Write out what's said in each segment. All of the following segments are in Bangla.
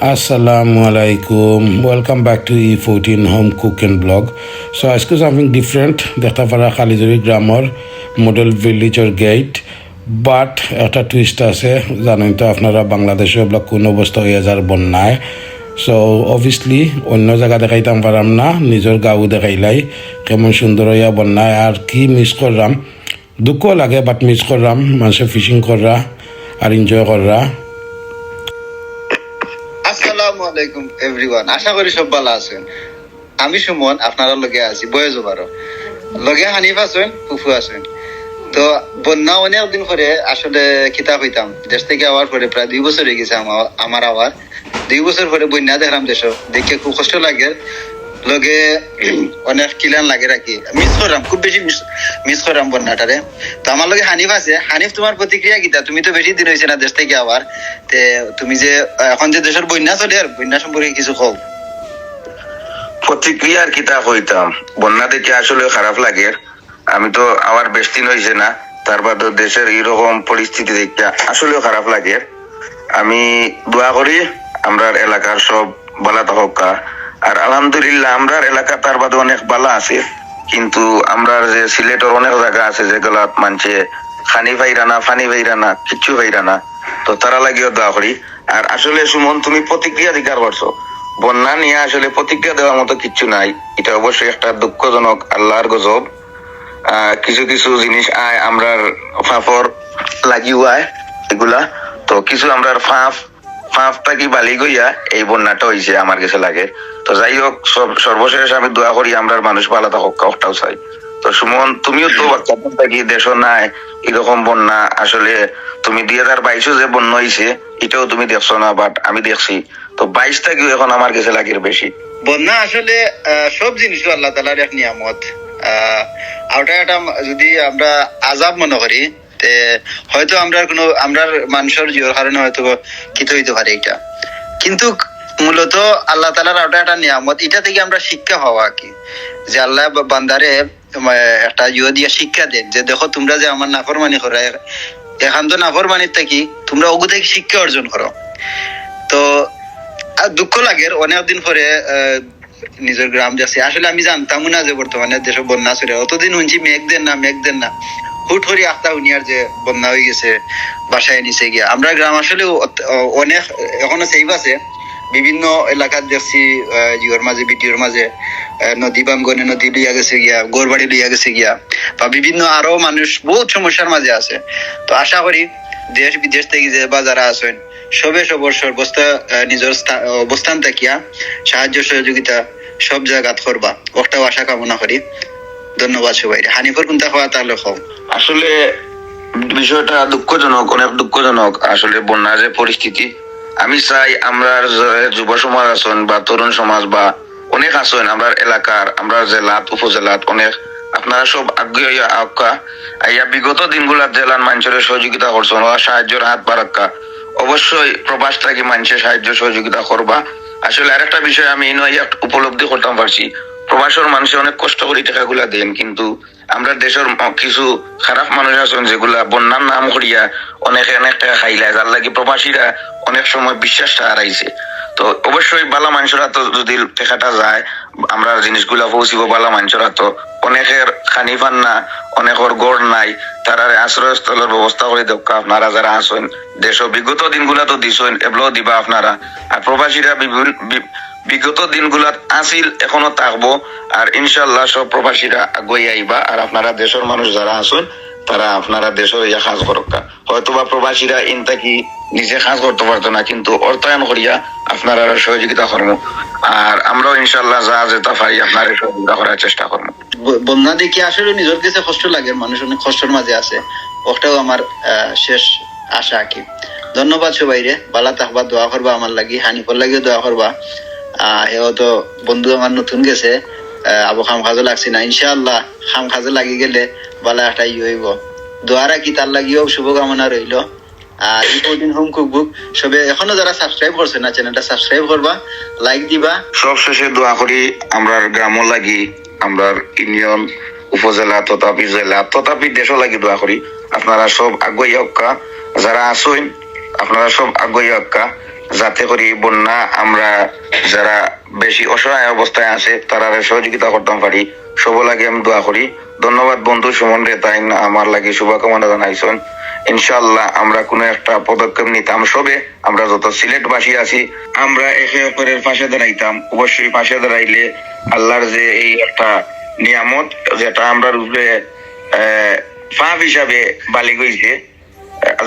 Assalamu alaikum. Welcome back to E14 Home Cook and Blog. So, আজকে something different. দেখতে পারা কালিজুরি গ্রামের মডেল ভিলেজের গেট বাট একটা টুইস্ট আছে, জানেন তো আপনারা, বাংলাদেশে এগুলো কোন অবস্থা হয়ে যার বন্যায়। সো অবভিয়াসলি অন্য জায়গা দেখাইতাম পারাম না, নিজের গাঁও দেখাইলাই, কেমন সুন্দর হইয়া বন্যায়। আর কি মিস করলাম দুঃখ লাগে বাট মিস করলাম মানুষে ফিশিং করা আর এনজয় করা আসসালামু আলাইকুম এভরিওয়ান আশা করি সব ভালো আছেন। আমি সুমন, আপনারা লগে আছি লগে হানিফ আছেন, ফুফু আছেন। তো বন্যা অনেক দিন পরে আসলে খিতাব হইতাম। দেশ থেকে আওয়ার পরে প্রায় দুই বছর হয়ে গেছে আমার- আমার আওয়ার। দুই বছর পরে বন্যা দেখলাম দেশ। দেখে খুব কষ্ট লাগে। লগে অনেক কিলান লাগে রাখি। মিস খুব বেশি মিস বন্যাটারে তো আমার লগে হানিফ আছে। হানিফ তোমার প্রতিক্রিয়া কিতা তুমি তো বেশি দিন হয়েছে না দেশ থেকে আবার তে তুমি যে, এখন যে দেশের বন্যা চলে আর বন্যা সম্পর্কে কিছু কও। কিতা বন্যা দেখে আসলে খারাপ লাগে। আমি তো আমার বেশ দিন হয়েছে না। তার বাদে দেশের এরকম পরিস্থিতি দেখতে আসলেও খারাপ লাগে। আমি দোয়া করি আমরার এলাকার সব বালা থাকা আর আলহামদুলিল্লাহ, আমরার এলাকা তার বাদে অনেক বালা আছে। কিন্তু আমরার যে সিলেটের অনেক জায়গা আছে, যেগুলা মানছে খানি ভাইরা না, ফানি ভাইরা না, কিচ্ছু ভাইরা না, তো তারা লাগিও দোয়া করি। আর আসলে সুমন, তুমি প্রতিক্রিয়া অধিকার করছ। বন্যা নিয়ে আসলে প্রতিক্রিয়া দেওয়ার মতো কিচ্ছু নাই। এটা অবশ্যই একটা দুঃখজনক আল্লাহর গজব। কিছু কিছু জিনিস আয় আমরার ফাঁপর লাগিও আয় এগুলা। তো কিছু আমরার ফাঁপ ফাঁপটা কি বালি গইয়া এই বন্যাটা হয়েছে আমার কাছে লাগে। তো যাই হোক সর্বশেষ আমি দোয়া করি আমরার মানুষ ভালো থাকুক ওটাও চাই। তো সুমন তুমিও তো বাচ্চাদের থাকি দেশ নাই এরকম বন্যা আসলে তুমি দুই হাজার বাইশও যে বন্যা হয়েছে এটাও তুমি দেখছ না বাট আমি দেখছি। তো বাইশ থেকেও এখন আমার কাছে লাগে বেশি? বন্যা আসলে সব জিনিসও আল্লাহ তালার এক নিয়ামত। আহ, ওটা একটা যদি আমরা আজাব মনে করি হয়তো আমরা কোনো আমরা মানুষের হয়তো হইতে পারে এটা। কিন্তু মূলত আল্লাহ তালার ওটা একটা নিয়ামত, এটা থেকে আমরা শিক্ষা হওয়া কি। যে আল্লাহ বান্দারে একটা ইয়ে দিয়ে শিক্ষা দেন, যে দেখো তোমরা যে আমার নাফরমানি করো এখান তো নাফরমানির থাকি তোমরা ওগু থেকে শিক্ষা অর্জন করো। তো দুঃখ লাগে, অনেক দিন পরে নিজের গ্রাম যাচ্ছে। আসলে আমি জানতাম না যে বর্তমানে দেশে বন্যা চলে, অতদিন শুনছি মেঘ দেন না, মেঘ দেন না। হুট হরি আখতা হুনিয়ার যে বন্যা হয়ে গেছে, বাসায় নিচে গিয়া। আমরা গ্রাম আসলে অনেক, এখনও সেভ আছে। বিভিন্ন এলাকার দেখছি জিওর মাঝে ভিডিওর মাঝে নদী বামগনে নদী লইয়া গেছে গিয়া গোরবাড়ি লইয়া গেছে গিয়া, বা বিভিন্ন আরও মানুষ বহুত সমস্যার মাঝে আছে। তো আশা করি দেশ বিদেশ থেকে যে বা যারা আছেন, সবে সবর সর্বস্থা নিজের স্থা- অবস্থান থাকিয়া, সাহায্য সহযোগিতা সব জায়গাত করবা। ওটাও আশা কামনা করি। ধন্যবাদ হানিফর কোনটা খাওয়া তাহলে আসলে বিষয়টা দুঃখজনক, অনেক দুঃখজনক আসলে বন্যা যে পরিস্থিতি। আমি চাই আমরা যুব সমাজ আছেন বা তরুণ সমাজ বা অনেক আছেন এলাকার, আমরা জেলাত, উপজেলাত অনেক, আপনারা সব আগ্রহী আকা ইয়া বিগত দিনগুলার জেলার মানুষের সহযোগিতা করছেন, ওরা সাহায্যের হাত বারাক্কা অবশ্যই প্রবাস থাকি মানুষের সাহায্য সহযোগিতা করবা। আসলে আরেকটা বিষয় আমি ইনো ইয়া উপলব্ধি করতাম পারছি। প্রবাসের মানুষে অনেক কষ্ট করে টাকাগুলা দেন, কিন্তু আমরা দেশের কিছু খারাপ মানুষ আছেন যেগুলা বন্যার নাম করিয়া অনেকে অনেক টাকা খাইলা, যার লাগে প্রবাসীরা অনেক সময় বিশ্বাসটা হারাইছে। তো অবশ্যই বালা মানুষরা তো যদি টাকাটা যায়, আমরা জিনিসগুলা পৌঁছিব বালা মানুষরা তো অনেকের খানিফান না অনেকের গড় নাই তারা আশ্রয়স্থলের ব্যবস্থা করে দক্কা আপনারা যারা আসেন দেশ বিগত দিনগুলা তো দিছেন এগুলো দিবা আপনারা। আর প্রবাসীরা বিভিন্ন বিগত দিনগুলাত আসিল এখনও থাকব, আর ইনশাল্লাহ সব প্রবাসীরা আগুই আইবা আর আপনারা দেশের মানুষ যারা আছেন তারা আপনারা দেশের ইয়া কাজ করক্কা হয়তো বা প্রবাসীরা ইনতা কি নিজে কাজ করতে পারতো না, কিন্তু অর্থায়ন করিয়া আপনারা সহযোগিতা করব আর আমরাও ইনশাল্লাহ যা যেটা পারি আপনারা সহযোগিতা করার চেষ্টা করব বন্যা দেখে আসলে নিজের কাছে কষ্ট লাগে, মানুষ অনেক কষ্টের মাঝে আছে। ওটাও আমার শেষ আশা কি। ধন্যবাদ সবাই রে বালা তাহবা দোয়া করবা আমার লাগি, হানিফর লাগিও দোয়া করবা। আহ হেও তো বন্ধু আমার নতুন গেছে। আবু খাম খাজো লাগছে না, ইনশাআল্লাহ খাম খাজো লাগি গেলে বালা একটা ই হইব। দোয়ারা কি তার লাগিও শুভকামনা রইল। আর ইম্পর্টেন্ট হোম কুকবুক সবে এখনও যারা সাবস্ক্রাইব করছে না চ্যানেলটা সাবস্ক্রাইব করবা লাইক দিবা। সব শেষে দোয়া করি আমরা গ্রামও লাগি আমরা ইউনিয়ন, উপজেলা তথাপি জেলা, তথাপি দেশও লাগি দোয়া করি। আপনারা সব আগুয়াই হক্কা, যারা আসুন আপনারা সব আগুয়াই হক্কা। যাতে করি বন্যা, আমরা যারা বেশি অসহায় অবস্থায় আছে তারা সহযোগিতা করতাম পারি। সব লাগে, আমি দোয়া করি। ধন্যবাদ বন্ধু সুমন রে, তাই আমার লাগে শুভকামনা জানাইছেন। ইনশাল্লাহ আমরা কোনো একটা পদক্ষেপ নিতাম। সবে আমরা যত সিলেটবাসী আছি, আমরা একে অপরের পাশে দাঁড়াইতাম। অবশ্যই পাশে দাঁড়াইলে আল্লাহর যে এই একটা নিয়ামত, যেটা আমরা রূপে ফাঁপ হিসাবে বালি গইছে,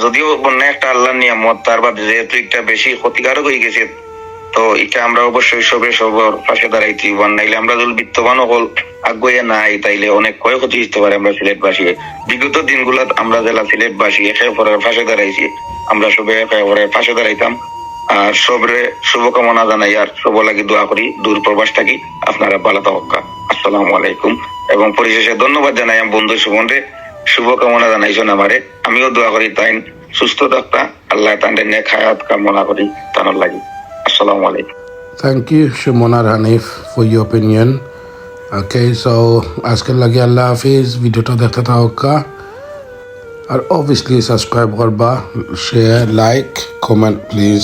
যদিও বন্যা একটা আল্লাহর নিয়ামত, তার বাদে যেহেতু একটা বেশি ক্ষতিকারক হয়ে গেছে তো এটা আমরা অবশ্যই সবে সবর পাশে দাঁড়াইতে হইব। নাইলে আমরা যদি বিত্তবান হল আগ্রহে নাই, তাইলে অনেক ক্ষয়ক্ষতি হতে পারে আমরা সিলেটবাসী। বিগত দিনগুলো আমরা জেলা সিলেটবাসী, একে অপরের পাশে দাঁড়াইছি, আমরা সবে একে অপরের পাশে দাঁড়াইতাম। আর সবরে শুভকামনা জানাই আর সব লাগি দোয়া করি, দূর প্রবাস থাকি, আপনারা ভালো থাকা আসসালামু আলাইকুম। এবং পরিশেষে ধন্যবাদ জানাই আমি বন্ধু সুমনরে। শুভকামনা জানাইছেন আমারে। আমিও দোয়া করি তাই সুস্থ থাকতা, আল্লাহ তাদের নেক হায়াত কামনা করি, তানোর লাগি। আসসালামু আলাইকুম Thank you, Shimon R Hanif, for your opinion. Okay, so আজকের লাগে আল্লাহ হাফিজ ভিডিওটা দেখতে থাকা আর অবভিয়াসলি সাবস্ক্রাইব করবা শেয়ার লাইক কমেন্ট প্লিজ